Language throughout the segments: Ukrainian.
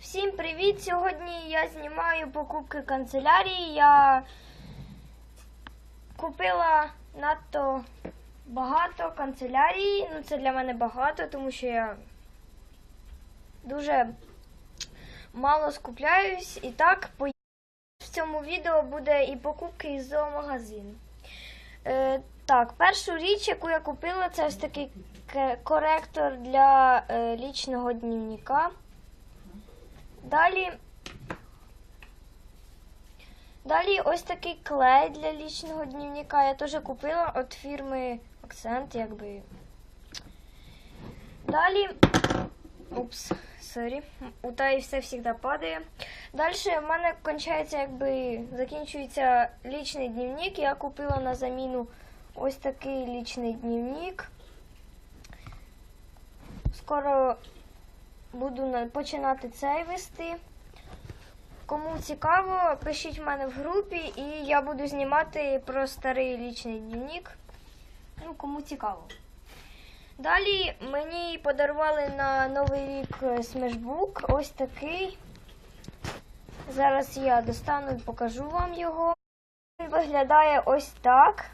Всім привіт! Сьогодні я знімаю покупки канцелярії. Я купила надто багато канцелярії. Ну, це для мене багато, тому що я дуже мало скупляюсь. І так, в цьому відео буде і покупки із зоомагазину. Е, так, першу річ, яку я купила, це ось такий коректор для е, лічного дневника. Далі. Далі ось такий клей для лічного дневника. Я теж купила від фірми Акцент, якби. Далі. Упс, сорі. У таї все завжди падає. Далі в мене кончається, якби закінчується лічний дневник. Я купила на заміну ось такий лічний дневник. Скоро буду починати цей вести. Кому цікаво, пишіть в мене в групі, і я буду знімати про старий лічний дневник. Ну, кому цікаво. Далі мені подарували на Новий рік смешбук ось такий. Зараз я достану і покажу вам його. Він виглядає ось так.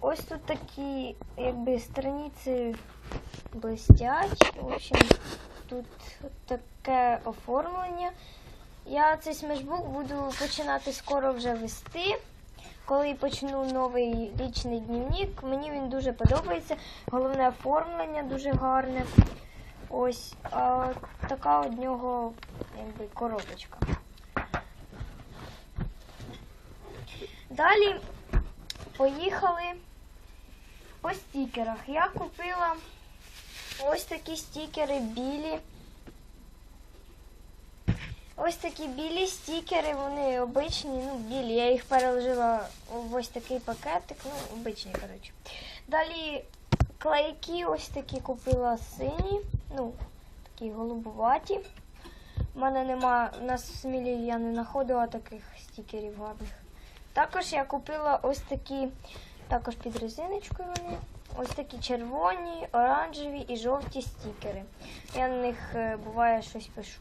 Ось тут такі, якби, страниці блестять. В общем, тут таке оформлення. Я цей смешбук буду починати скоро вже вести. Коли почну новий лічний дневник, мені він дуже подобається. Головне оформлення дуже гарне. Ось а, така од нього якби, коробочка. Далі поїхали по стікерах. Я купила ось такі стікери білі. Ось такі білі стікери, вони обичні, ну, білі. Я їх переложила в ось такий пакетик, ну, обичні, коротше. Далі клейки ось такі купила сині, ну, такі голубуваті. У мене нема, у нас в смілі я не знаходила таких стікерів гарних. Також я купила ось такі, також під резиночкою вони. Ось такі червоні, оранжеві і жовті стікери. Я на них е, буває щось пишу.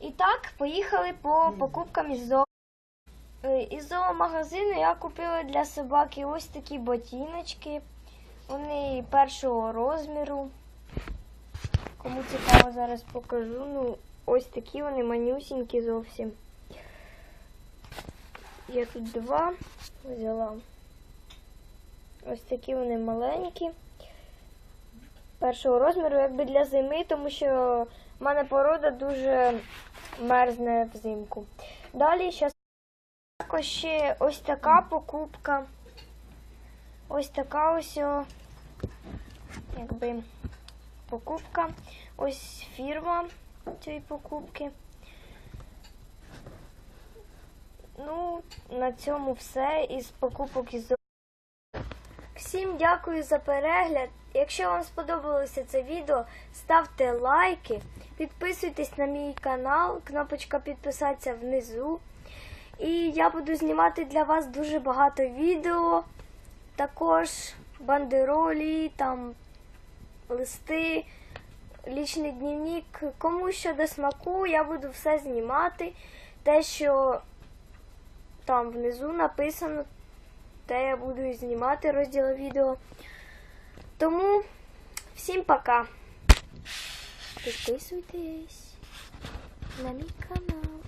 І так, поїхали по покупкам із зоо. Е, Із зоомагазину я купила для собаки ось такі ботиночки. Вони першого розміру. Кому цікаво, зараз покажу. Ну, ось такі вони манюсінькі зовсім. Я тут два взяла. Ось такі вони маленькі. Першого розміру, якби для зими, тому що в мене порода дуже мерзне взимку. Далі зараз також ще ось така покупка. Ось така ось якби покупка. Ось фірма цієї покупки. Ну, на цьому все із покупок із Всім дякую за перегляд. Якщо вам сподобалося це відео, ставте лайки, підписуйтесь на мій канал, кнопочка підписатися внизу. І я буду знімати для вас дуже багато відео, також бандеролі, там листи, лічний дневник. Кому що до смаку, я буду все знімати. Те, що там внизу написано, де я буду знімати розділи відео. Тому всім пока. Підписуйтесь на мій канал.